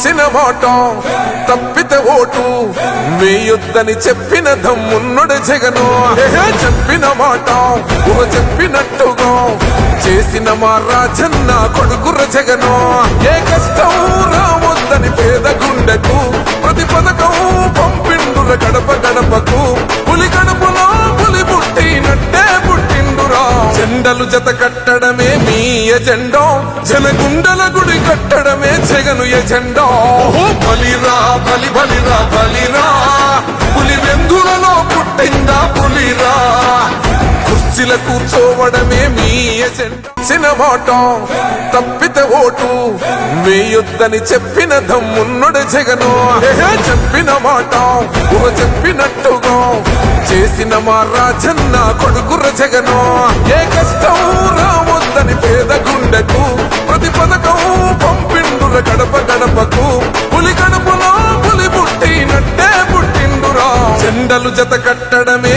ఇచ్చిన మాట తప్పితే ఓటు. వేయొద్దని చెప్పిన దమ్మున్నడు జగను. చెప్పిన మాట ఊహ చెప్పినట్టుగా. చేసిన మా రాజన్న కొడుకుర జగను. ఏ కష్టం? జెండలు జత కట్టడమే మీ ఎజెండో. జనగుండల గుడి కట్టడమే జగను ఎజెండో. బలిరా బలి బలిరా బలిరా. కుర్చీల కూర్చోవడమే మీ ఎజెండా. చిన్న తప్పిత ఓటు వేయొద్దని చెప్పిన దమ్మున్నడు జగను. చెప్పిన మాట ఊహ చెప్పినట్టుగా చేసిన మా రాజన్న కొడుకుర జగను. ఏ కష్టం రావద్దని పేద గుండెకు ప్రతి పథకం పంపిండుల గడప గడపకు. పులి గడపలో పులి పుట్టినట్టే పుట్టిండురా. జెండలు జత కట్ట